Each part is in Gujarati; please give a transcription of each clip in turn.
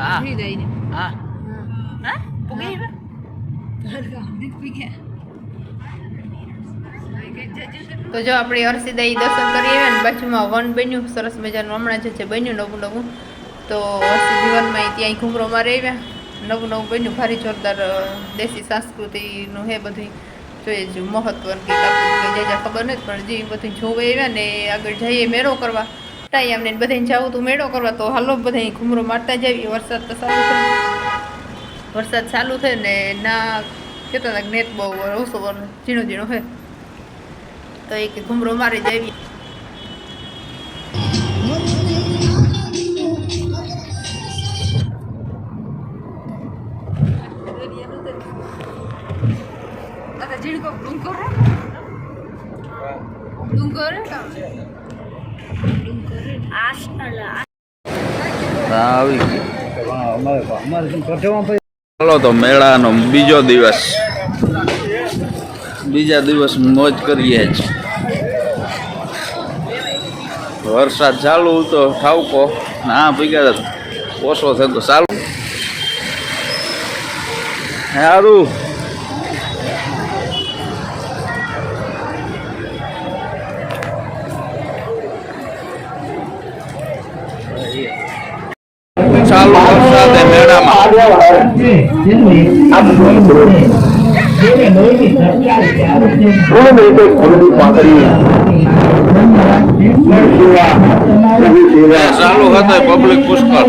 હા. હૃદયને હા. હા. હા? પૂગી ગઈ? તો જો આપણે હર્ષિદા દર્શન કરી આવ્યા ને બાજુમાં વન બન્યું સરસ મજાનું હમણાં જે છે બન્યું નવું નવું. તો હર્ષિ જીવનમાં ત્યાં ઘૂમરોમાં મારી આવ્યા. નવું નવું બન્યું ભારી જોરદાર દેશી સંસ્કૃતિનું હે બધું જોઈએ જ મહત્વ કે ખબર નથી પણ જે બધું જોવે આવ્યા ને આગળ જઈએ મેળો કરવા. ટાઈ અમને બધાને જવું તું મેળો કરવા તો હાલો બધા ઘૂમરો મારતા જઈએ વરસાદ તો સારો થયો વરસાદ ચાલુ થયો ને ના કહેતા હતા નેટ બહુ ઓછો ઝીણો ઝીણો હોય તો એક ઘૂમરો મારી જાવી. આવી ચાલો તો મેળાનો બીજો દિવસ. બીજા દિવસ મોજ કરીએ જ. વરસાદ ચાલુ તો ઠાવકો. ના, ભીગા ઓછો થતો ચાલુ. સારું ચાલુ હતો પબ્લિક પુષ્કળ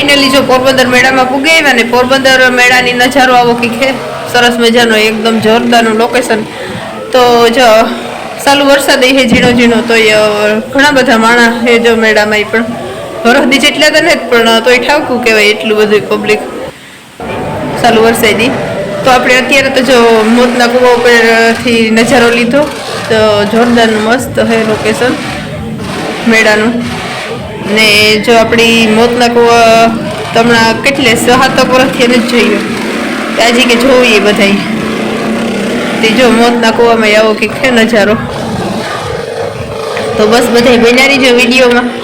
ફાઇનલી જો પોરબંદર મેળામાં પૂગી ને પોરબંદર મેળાની નજારો આવો કે છે સરસ મજાનો, એકદમ જોરદારનું લોકેશન તો જો ચાલુ વરસાદ એ ઝીણો ઝીણો, તો ઘણા બધા માણા હે જો મેળામાં એ પણ. વરસદી જેટલા તો નથી, પણ તોય ઠાવકું કહેવાય એટલું બધું પબ્લિક ચાલુ વરસાદી. તો આપણે અત્યારે તો જો મોતના કુવા ઉપરથી નજારો લીધો. તો જોરદારનું મસ્ત હે લોકેશન મેળાનું. ને જો આપણી મોતના કુવા તમને કેટલે સહાતક વર્ષથી એને જ જોઈએ. આજે કે જોઈએ બધાય. તે જો મોતના કુવામાં આવો કે નજારો. તો બસ બધાય બનાવી જો વિડીયોમાં.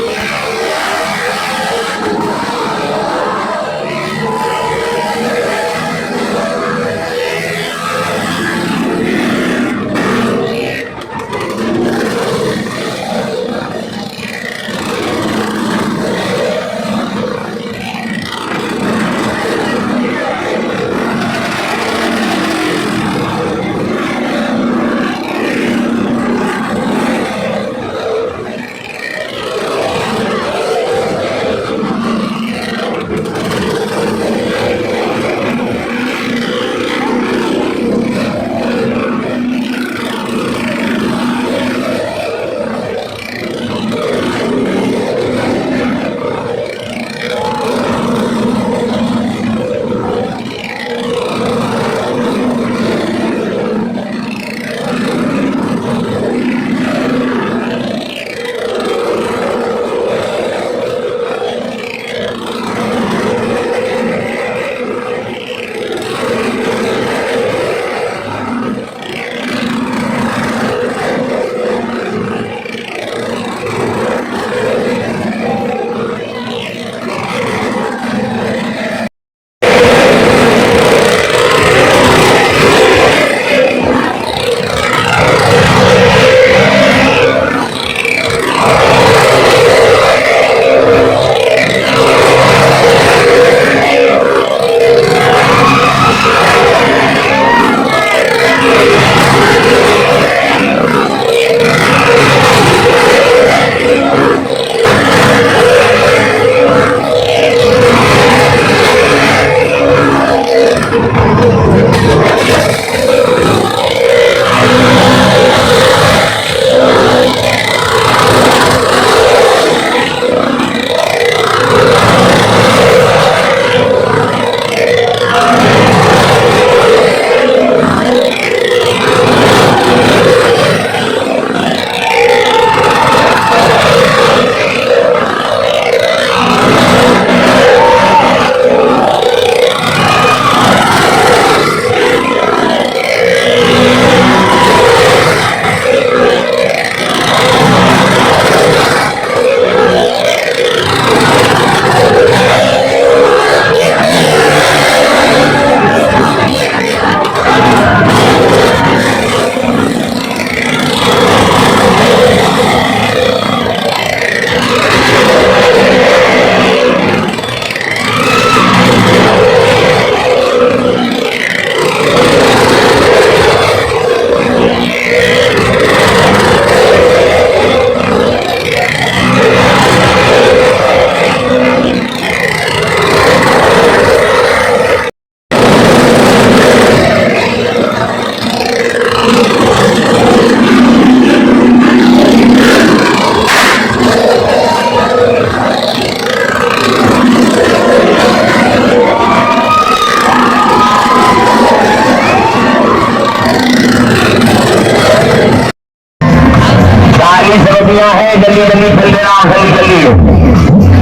चालीस रोटियां हैं गली गली चल रहा गली गली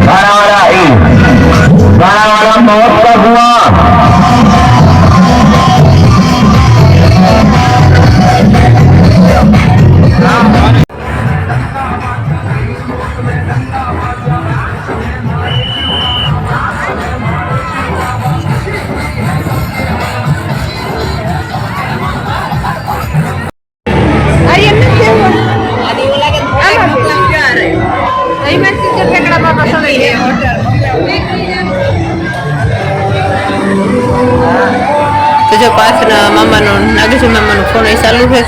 बड़ा वाला ही बड़ा वाला मौत का हुआ જો પાછના મામાનો નાગેશ્વર મામાનો ફોન એ ચાલુ છે.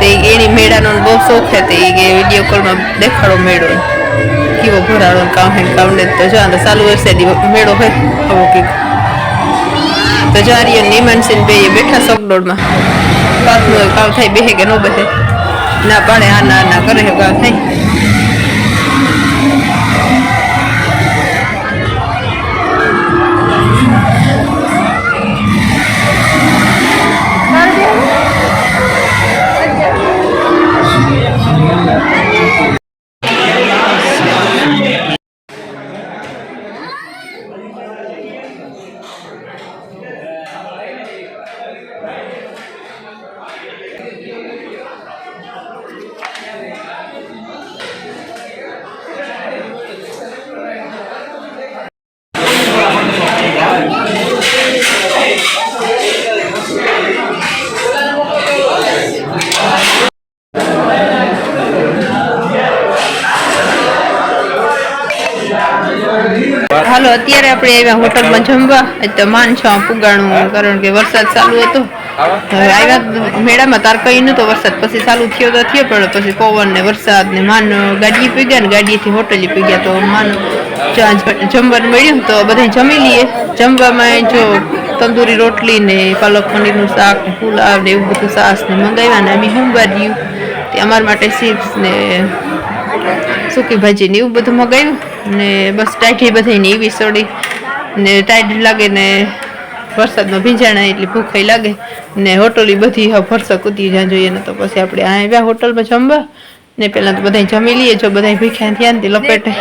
તે એની મેળાનો બહુ શોખ છે તે કે વીડિયો કોલમાં દેખાડો મેળો. કેવો ભરાડો કામ હે કામ ને તો જો આ ચાલુ હશે મેળો હોય આવો કે. તો જો આર્ય નિમન સિંહ બે બેઠા સોકડોળમાં પાછનું કામ થાય, બેહે કે ન બેહે. ના પાડે, આ ના ના કરે કામ થાય. અત્યારે આપણે આવ્યા હોટલમાં જમવા. તો માન છો પુગાણું કારણ કે વરસાદ ચાલુ હતો. હવે આવ્યા મેળામાં તાર કઈ નતો વરસાદ પછી ચાલુ થયો તો થયો, પણ પછી પવન ને વરસાદ ને માન ગાડીએ પીગ્યા ને ગાડીએથી હોટલે પીગ્યા તો માન જમવાનું મળ્યું તો બધા જમી લઈએ જમવામાં જો તંદૂરી રોટલી ને પાલક પનીરનું શાક ને પુલાવ ને એવું બધું સાસ ને મંગાવ્યા ને અમે હંબાર્યું તે અમારા માટે ચિપ્સ ને સૂકી ભાજી ને એવું બધું મગાવ્યું. ને બસ ટાઈટી બધી ને એવી સોડી. ને ટાઈટ લાગે ને વરસાદમાં ભીંજાણા એટલે ભૂખાઈ લાગે. ને હોટલ બધી ફરસા કૂદી જ્યાં જોઈએ ને તો પછી આપણે આ આવ્યા હોટલમાં જમવા. ને પહેલાં તો બધા જમી લઈએ, જો બધા ભીખ્યા થયા ને લપેટે.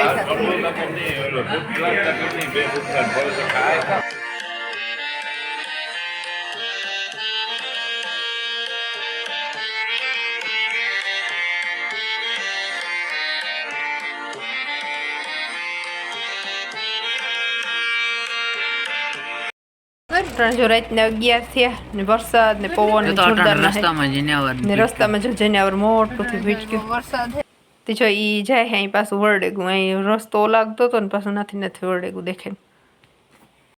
ત્રણ જો રાતના અગિયાર થયા ને વરસાદ ને પવન ને જોરદાર રસ્તામાં જઈને ને રસ્તામાં જો જઈને આવર મોટું ભીટક્યું વરસાદ તે જો ઈ જાય અહીં પાછું વરડેગું અહીં રસ્તો લાગતો હતો ને પાછું નથી નથી વરડેગું દેખે